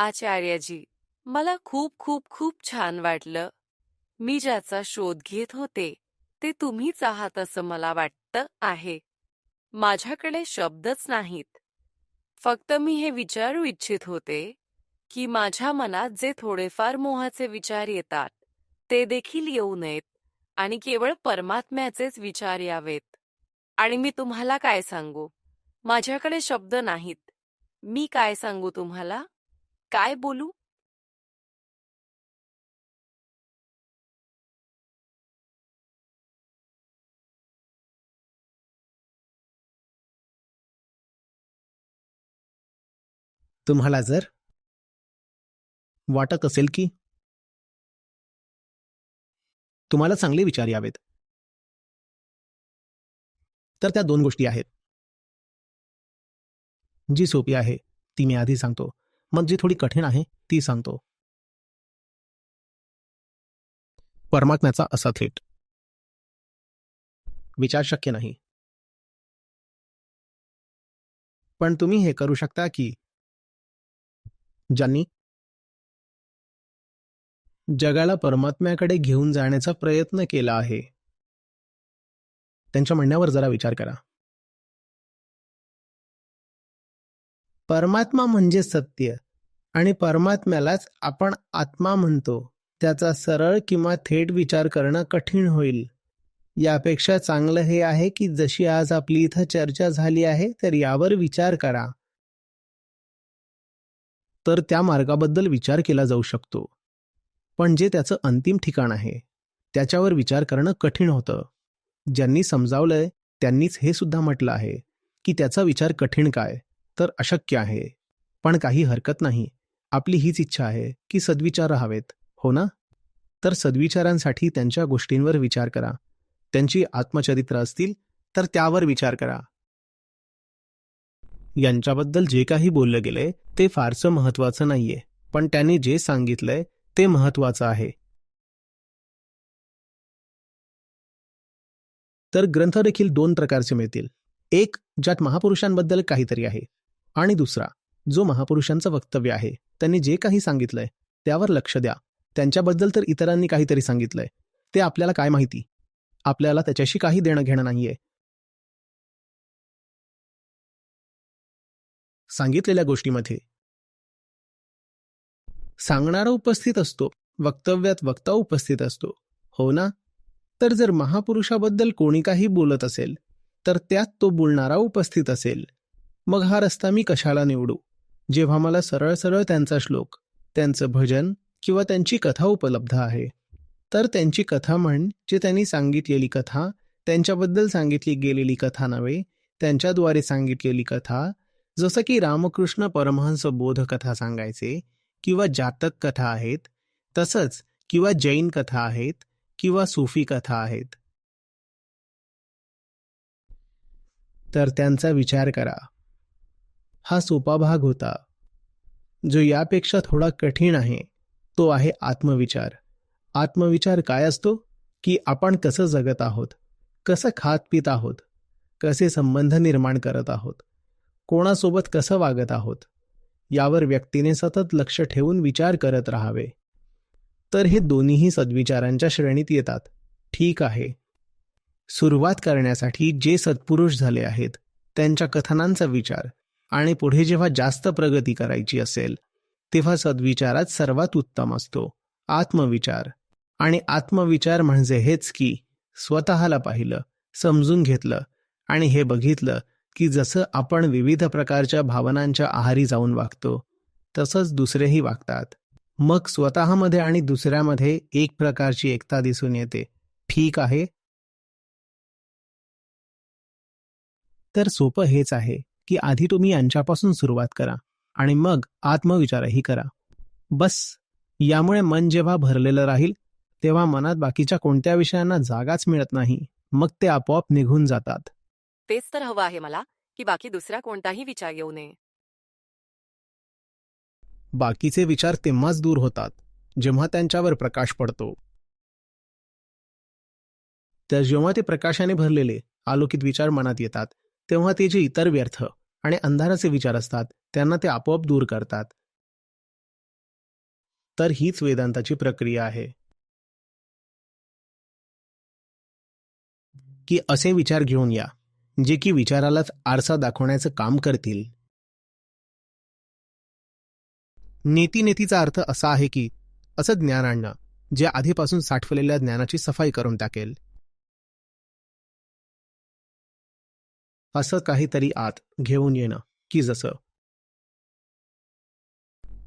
आचार्यजी मला खूप खूप खूप छान वाटलं. मी ज्याचा शोध घेत होते ते तुम्हीच आहात असं मला वाटतं आहे. माझ्याकडे शब्दच नाहीत. फक्त मी हे विचारू इच्छित होते की माझ्या मनात जे थोडेफार मोहाचे विचार येतात ते देखील येऊ नयेत आणि केवळ परमात्म्याचेच विचार यावेत. आणि मी तुम्हाला काय सांगू? माझ्याकडे शब्द नाहीत. मी काय सांगू तुम्हाला? काय बोलू? तुम्हाला जर वाटत असेल की तुम्हाला चांगले विचार यावेत. तर त्या दोन गोष्टी आहेत. जी सोपी आहे ती मी आधी सांगतो. मग जी थोडी कठीण आहे ती सांगतो. परमात्म्याचा असा थेट. विचार शक्य नाही. पण तुम्ही हे करू शकता की ज्यांनी जगाला परमात्म्याकडे घेऊन जाण्याचा प्रयत्न केला आहे त्यांच्या म्हणण्यावर जरा विचार करा. परमात्मा म्हणजे सत्य आणि परमात्म्यालाच आपण आत्मा म्हणतो. त्याचा सरळ किंवा थेट विचार करणं कठीण होईल. यापेक्षा चांगलं हे आहे की जशी आज आपली इथं चर्चा झाली आहे तर यावर विचार करा. तर त्या मार्गाबद्दल विचार केला जाऊ शकतो. पण जे त्याचं अंतिम ठिकाण आहे त्याच्यावर विचार करणं कठीण होतं. ज्यांनी समजावलंय त्यांनीच हे सुद्धा म्हटलं आहे की त्याचा विचार कठीण काय? तर अशक्य आहे. पण काही हरकत नाही. आपली हीच इच्छा आहे की सद्विचार हवेत हो ना? तर सद्विचारांसाठी त्यांच्या गोष्टींवर विचार करा. त्यांची आत्मचरित्र असतील तर त्यावर विचार करा. यांच्याबद्दल जे काही बोललं गेलंय ते फारसं महत्वाचं नाहीये. पण त्यांनी जे सांगितलंय ते महत्वाचं आहे. तर ग्रंथ देखील दोन प्रकारचे मिळतील. एक ज्यात महापुरुषांबद्दल काहीतरी आहे. आणि दुसरा जो महापुरुषांचं वक्तव्य आहे त्यांनी जे काही सांगितलंय त्यावर लक्ष द्या. त्यांच्याबद्दल तर इतरांनी काहीतरी सांगितलंय. ते आपल्याला काय माहिती? आपल्याला त्याच्याशी काही देणं घेणं नाहीये. सांगितलेल्या गोष्टीमध्ये. सांगणारा उपस्थित असतो वक्तव्यात वक्ता उपस्थित असतो. हो ना? तर जर महापुरुषाबद्दल कोणी काही बोलत असेल तर त्यात तो बोलणारा उपस्थित असेल. मग हा रस्ता मी कशाला निवडू? जेव्हा मला सरळ सरळ त्यांचा श्लोक त्यांचं भजन किंवा त्यांची कथा उपलब्ध आहे. तर त्यांची कथा म्हण जे त्यांनी सांगितलेली कथा त्यांच्याबद्दल सांगितली गेलेली कथा नव्हे त्यांच्याद्वारे सांगितलेली कथा जसं की रामकृष्ण परमहंस बोध कथा सांगायचे किंवा जातक कथा आहेत तसंच किंवा जैन कथा आहेत किंवा सूफी कथा आहेत. तर त्यांचा विचार करा. हा सोपा भाग होता. जो यापेक्षा थोडा कठीण आहे तो आहे आत्मविचार. आत्मविचार काय असतो? की आपण कसं जगत आहोत? कसं खात पित आहोत? कसे संबंध निर्माण करत आहोत? कोणासोबत कसं वागत आहोत? यावर व्यक्तीने सतत लक्ष ठेवून विचार करत राहावे. तर हे दोन्हीही सद्विचारांच्या श्रेणीत येतात. ठीक आहे. सुरुवात करण्यासाठी जे सत्पुरुष झाले आहेत त्यांच्या कथनांचा विचार. आणि पुढे जेव्हा जास्त प्रगती करायची असेल तेव्हा सद्विचारात सर्वात उत्तम असतो. आत्मविचार. आणि आत्मविचार म्हणजे हेच की स्वतःला पाहिलं समजून घेतलं आणि हे बघितलं की जसं आपण विविध प्रकारच्या भावनांच्या आहारी जाऊन वागतो तसंच दुसरेही वागतात. मग स्वतःमध्ये आणि दुसऱ्यामध्ये एक प्रकारची एकता दिसून येते. ठीक आहे? तर सोपं हेच आहे. की आधी तुम्ही यांच्यापासून सुरुवात करा आणि मग आत्मविचारही करा. बस यामुळे मन जेव्हा भरलेलं राहील तेव्हा मनात बाकीच्या कोणत्या विषयांना जागाच मिळत नाही मग ते आपोआप निघून जातात. तेच तर हवं आहे मला की बाकी दुसरा कोणताही विचार येऊ नये. बाकीचे विचार तेव्हाच दूर होतात जेव्हा त्यांच्यावर प्रकाश पडतो. तर जेव्हा ते प्रकाशाने भरलेले आलोकित विचार मनात येतात तेव्हा ते जे इतर व्यर्थ. आणि अंधाराचे विचार असतात त्यांना ते आपोआप दूर करतात. तर हीच वेदांताची प्रक्रिया आहे. की असे विचार घेऊन या जे की विचारालाच आरसा दाखवण्याचं काम करतील. नेतीनेतीचा अर्थ असा आहे की असं ज्ञान आणणं जे आधीपासून साठवलेल्या ज्ञानाची सफाई करून टाकेल. असं काहीतरी आत घेऊन येणं की जसं.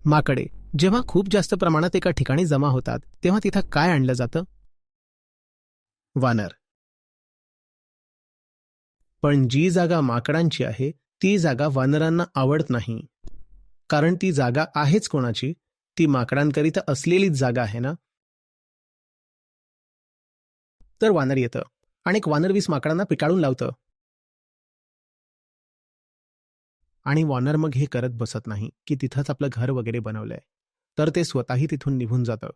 माकडे जेव्हा खूप जास्त प्रमाणात एका ठिकाणी जमा होतात तेव्हा तिथं काय आणलं जातं? वानर. पण जी जागा माकडांची आहे ती जागा वानरांना आवडत नाही. कारण ती जागा आहेच कोणाची? ती माकडांकरिता असलेलीच जागा आहे ना? तर वानर येतं. आणि एक वानर वीस माकडांना पिटाळून लावतं. आणि वॉर्नर मग हे करत बसत नाही की तिथंच आपलं घर वगैरे बनवलंय. तर ते स्वतःही तिथून निघून जातं.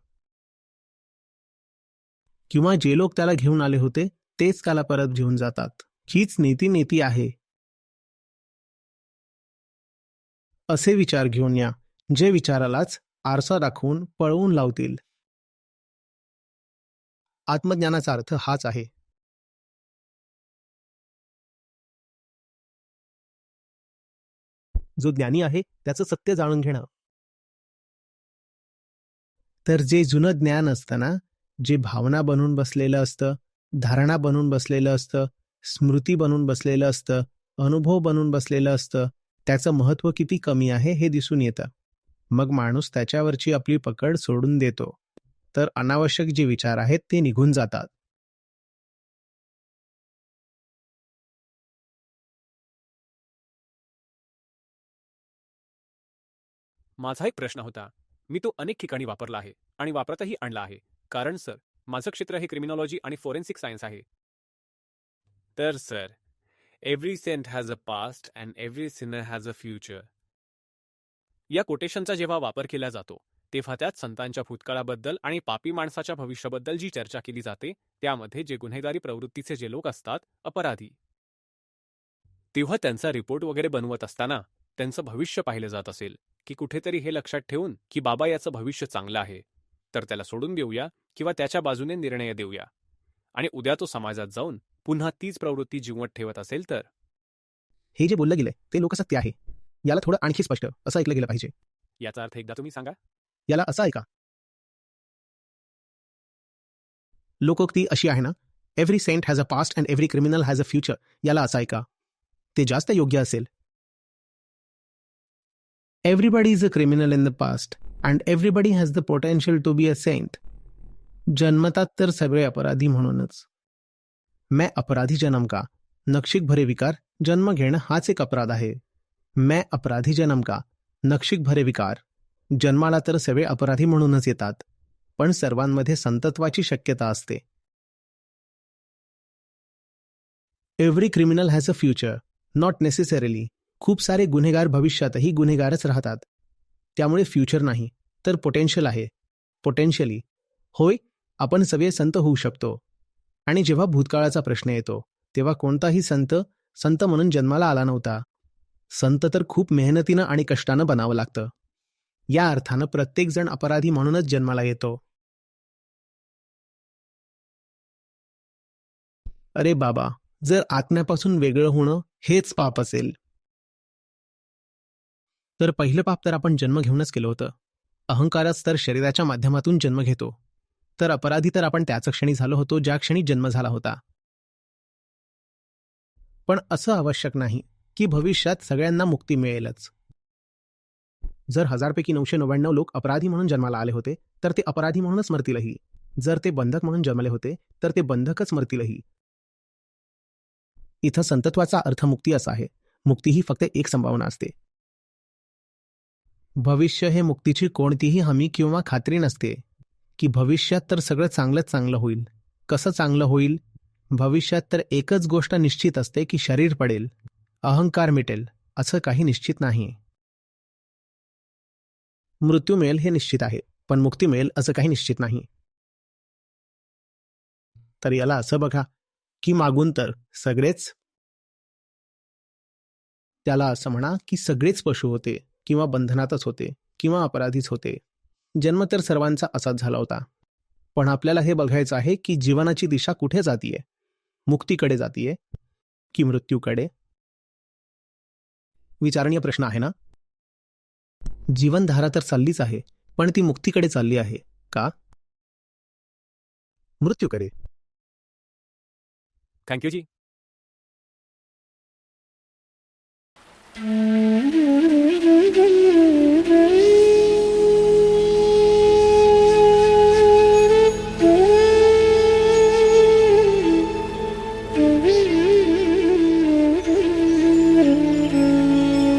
किंवा जे लोक त्याला घेऊन आले होते तेच त्याला परत घेऊन जातात. हीच नीती नीती आहे. असे विचार घेऊन या जे विचारालाच आरसा दाखवून पळवून लावतील. आत्मज्ञानाचा अर्थ हाच आहे. जो ज्ञानी आहे त्याचं सत्य जाणून घेणं. तर जे जुनं ज्ञान असतं ना जे भावना बनून बसलेलं असतं धारणा बनून बसलेलं असतं स्मृती बनून बसलेलं असतं अनुभव बनून बसलेलं असतं त्याचं महत्त्व किती कमी आहे हे दिसून येतं. मग माणूस त्याच्यावरची आपली पकड सोडून देतो. तर अनावश्यक जे विचार आहेत ते निघून जातात. माझा एक प्रश्न होता. मी तो अनेक ठिकाणी वापरला आहे आणि वापरतही आणला आहे. कारण सर माझं क्षेत्र हे क्रिमिनॉलॉजी आणि फोरेन्सिक सायन्स आहे. तर sir every saint has a past and every sinner has a future. या कोटेशनचा जेव्हा वापर केला जातो तेव्हा त्यात संतांच्या भूतकाळाबद्दल आणि पापी माणसाच्या भविष्याबद्दल जी चर्चा केली जाते त्यामध्ये जे गुन्हेगारी प्रवृत्तीचे जे लोक असतात अपराधी. तेव्हा त्यांचा रिपोर्ट वगैरे बनवत असताना त्यांचं भविष्य पाहिलं जात असेल. की कुठेतरी हे लक्षात ठेवून की बाबा याचं भविष्य चांगलं आहे. तर त्याला सोडून देऊया किंवा त्याच्या बाजूने निर्णय देऊया. आणि उद्या तो समाजात जाऊन पुन्हा तीच प्रवृत्ती जिवंत ठेवत असेल तर? हे जे बोललं गेलंय ते लोकसत्य आहे. याला थोडं आणखी स्पष्ट असं ऐकलं गेलं पाहिजे. याचा अर्थ एकदा तुम्ही सांगा. याला असं ऐका. लोकोक्ती अशी आहे ना every saint has a past and every criminal has a future याला असं ऐका. ते जास्त योग्य असेल. Everybody is a criminal in the past and everybody has the potential to be a saint जन्मतात तर सगळे अपराधी म्हणूनच. मैं अपराधी जन्म का? नक्षिक भरे विकार जन्म घेणं हाच एक अपराध आहे. मैं अपराधी जन्म का? नक्षिक भरे विकार. जन्माला तर सगळे अपराधी म्हणूनच येतात पण सर्वांमध्ये संतत्वाची शक्यता असते. Every criminal has a future not necessarily खूप सारे गुन्हेगार भविष्यातही गुन्हेगारच राहतात. त्यामुळे फ्युचर नाही तर पोटेन्शियल आहे. पोटेन्शियली होय आपण सगळे संत होऊ शकतो. आणि जेव्हा भूतकाळाचा प्रश्न येतो तेव्हा कोणताही संत संत म्हणून जन्माला आला नव्हता. संत तर खूप मेहनतीनं आणि कष्टानं बनावं लागतं. या अर्थानं प्रत्येकजण अपराधी म्हणूनच जन्माला येतो. अरे बाबा जर आत्म्यापासून वेगळं होणं हेच पाप असेल. तर पहिलं पाप तर आपण जन्म घेऊनच केलं होतं. अहंकारच तर शरीराच्या माध्यमातून जन्म घेतो. तर अपराधी तर आपण त्याच क्षणी झालो होतो ज्या क्षणी जन्म झाला होता. पण असं आवश्यक नाही की भविष्यात सगळ्यांना मुक्ती मिळेलच. जर हजारपैकी नऊशे नव्याण्णव लोक अपराधी म्हणून जन्माला आले होते तर ते अपराधी म्हणूनच मरतीलही. जर ते बंधक म्हणून जन्मले होते तर ते बंधकच मरतीलही. इथं संतत्वाचा अर्थ मुक्ती असा आहे. मुक्ती ही फक्त एक संभावना असते. भविष्य हे मुक्तीची कोणतीही हमी किंवा खात्री नसते. की भविष्यात तर सगळं चांगलंच चांगलं होईल. कसं चांगलं होईल? भविष्यात तर एकच गोष्ट निश्चित असते की शरीर पडेल. अहंकार मिटेल असं काही निश्चित नाही. मृत्यू मिळेल हे निश्चित आहे पण मुक्ती मिळेल असं काही निश्चित नाही. तर याला असं बघा की मागून तर सगळेच? त्याला असं म्हणा की सगळेच पशु होते. किंवा बंधनातच होते किंवा अपराधीच होते. जन्म तर सर्वांचा असाच झाला होता. पण आपल्याला हे बघायचं आहे की जीवनाची दिशा कुठे जातीये? मुक्तीकडे जातीये की मृत्यूकडे? विचारणीय प्रश्न आहे ना? जीवनधारा तर चाललीच आहे पण ती मुक्तीकडे चालली आहे का? मृत्यूकडे. Thank you ji.